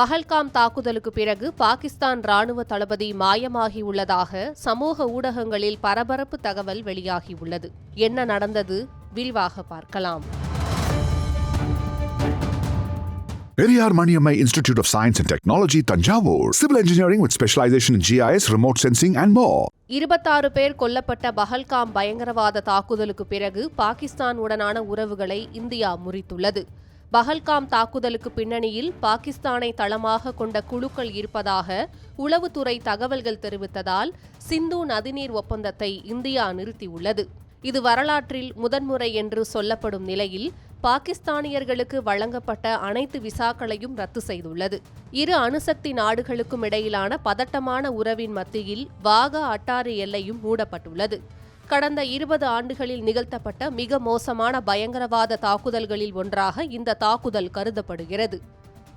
பஹல்காம் தாக்குதலுக்கு பிறகு பாகிஸ்தான் ராணுவ தளபதி மாயமாகியுள்ளதாக சமூக ஊடகங்களில் பரபரப்பு தகவல் வெளியாகியுள்ளது என்ன நடந்தது விரிவாக பார்க்கலாம் Periyar Maniammai Institute of Science and Technology, Tanjavur. Civil engineering with specialization in GIS, remote sensing, and more. இருபத்தாறு பேர் கொல்லப்பட்ட பஹல்காம் பயங்கரவாத தாக்குதலுக்கு பிறகு பாகிஸ்தான் உடனான உறவுகளை இந்தியா முறித்துள்ளது பஹல்காம் தாக்குதலுக்கு பின்னணியில் பாகிஸ்தானை தளமாக கொண்ட குழுக்கள் இருப்பதாக உளவுத்துறை தகவல்கள் தெரிவித்ததால் சிந்து நதிநீர் ஒப்பந்தத்தை இந்தியா நிறுத்தியுள்ளது. இது வரலாற்றில் முதன்முறை என்று சொல்லப்படும் நிலையில் பாகிஸ்தானியர்களுக்கு வழங்கப்பட்ட அனைத்து விசாக்களையும் ரத்து செய்துள்ளது. இரு அணுசக்தி நாடுகளுக்கும் இடையிலான பதட்டமான உறவின் மத்தியில் வாகா அட்டாறு எல்லையும் மூடப்பட்டுள்ளது. கடந்த இருபது ஆண்டுகளில் நிகழ்த்தப்பட்ட மிக மோசமான பயங்கரவாத தாக்குதல்களில் ஒன்றாக இந்த தாக்குதல் கருதப்படுகிறது.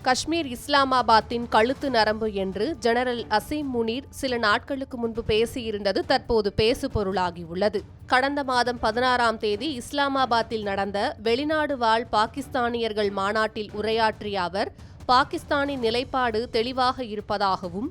காஷ்மீர் இஸ்லாமாபாத்தின் கழுத்து நரம்பு என்று ஜெனரல் அசீம் முனீர் சில நாட்களுக்கு முன்பு பேசியிருந்தது தற்போது பேசு பொருளாகியுள்ளது கடந்த மாதம் பதினாறாம் தேதி இஸ்லாமாபாத்தில் நடந்த வெளிநாடு வாழ் பாகிஸ்தானியர்கள் மாநாட்டில் உரையாற்றிய அவர் பாகிஸ்தானின் நிலைப்பாடு தெளிவாக இருப்பதாகவும்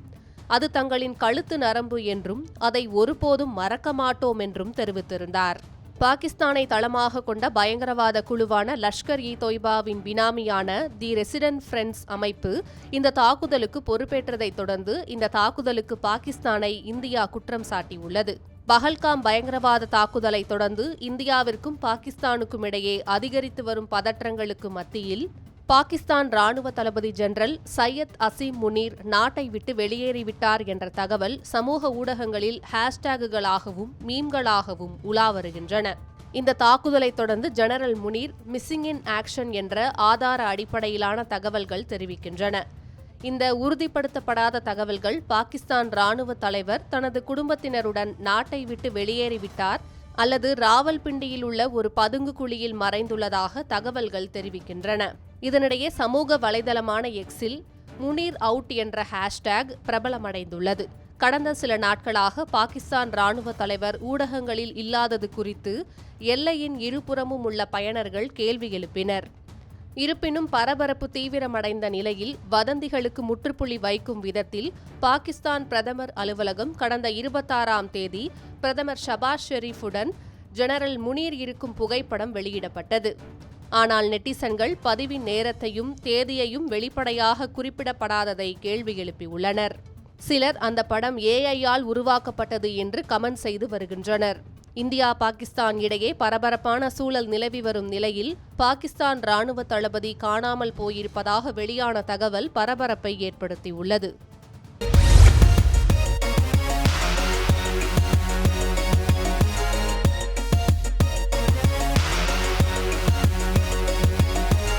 அது தங்களின் கழுத்து நரம்பு என்றும் அதை ஒருபோதும் மறக்க மாட்டோம் என்றும் தெரிவித்திருந்தார். பாகிஸ்தானை தளமாக கொண்ட பயங்கரவாத குழுவான லஷ்கர் இ தொய்பாவின் பினாமியான தி ரெசிடென்ட் ஃப்ரெண்ட்ஸ் அமைப்பு இந்த தாக்குதலுக்கு பொறுப்பேற்றதைத் தொடர்ந்து இந்த தாக்குதலுக்கு பாகிஸ்தானை இந்தியா குற்றம் சாட்டியுள்ளது. பஹல்காம் பயங்கரவாத தாக்குதலை தொடர்ந்து இந்தியாவிற்கும் பாகிஸ்தானுக்கும் இடையே அதிகரித்து வரும் பதற்றங்களுக்கு மத்தியில் பாகிஸ்தான் ராணுவ தளபதி ஜெனரல் சையத் அசீம் முனீர் நாட்டை விட்டு வெளியேறிவிட்டார் என்ற தகவல் சமூக ஊடகங்களில் ஹேஷ்டேகுகளாகவும் மீம்களாகவும் உலா வருகின்றன. இந்த தாக்குதலை தொடர்ந்து general Munir missing in action என்ற ஆதார அடிப்படையிலான தகவல்கள் தெரிவிக்கின்றன. இந்த உறுதிப்படுத்தப்படாத தகவல்கள் பாகிஸ்தான் ராணுவ தலைவர் தனது குடும்பத்தினருடன் நாட்டை விட்டு வெளியேறிவிட்டார் அல்லது ராவல்பிண்டியில் உள்ள ஒரு பதுங்கு குழியில் மறைந்துள்ளதாக தகவல்கள் தெரிவிக்கின்றன. இதனிடையே சமூக வலைதளமான எக்ஸில் முனீர் அவுட் என்ற ஹேஷ்டேக் பிரபலமடைந்துள்ளது. கடந்த சில நாட்களாக பாகிஸ்தான் ராணுவ தலைவர் ஊடகங்களில் இல்லாதது குறித்து எல்லையின் இருபுறமும் உள்ள பயனர்கள் கேள்வி எழுப்பினர். இருப்பினும் பரபரப்பு தீவிரமடைந்த நிலையில் வதந்திகளுக்கு முற்றுப்புள்ளி வைக்கும் விதத்தில் பாகிஸ்தான் பிரதமர் அலுவலகம் கடந்த இருபத்தாறாம் தேதி பிரதமர் ஷபாஸ் ஷெரீஃபுடன் ஜெனரல் முனீர் இருக்கும் புகைப்படம் வெளியிடப்பட்டது. ஆனால் நெட்டிசன்கள் பதிவின் நேரத்தையும் தேதியையும் வெளிப்படையாக குறிப்பிடப்படாததை கேள்வி எழுப்பியுள்ளனர். சிலர் அந்த படம் ஏஐயால் உருவாக்கப்பட்டது என்று கமெண்ட் செய்து வருகின்றனர். இந்தியா பாகிஸ்தான் இடையே பரபரப்பான சூழல் நிலவி வரும் நிலையில் பாகிஸ்தான் ராணுவ தளபதி காணாமல் போயிருப்பதாக வெளியான தகவல் பரபரப்பை ஏற்படுத்தியுள்ளது.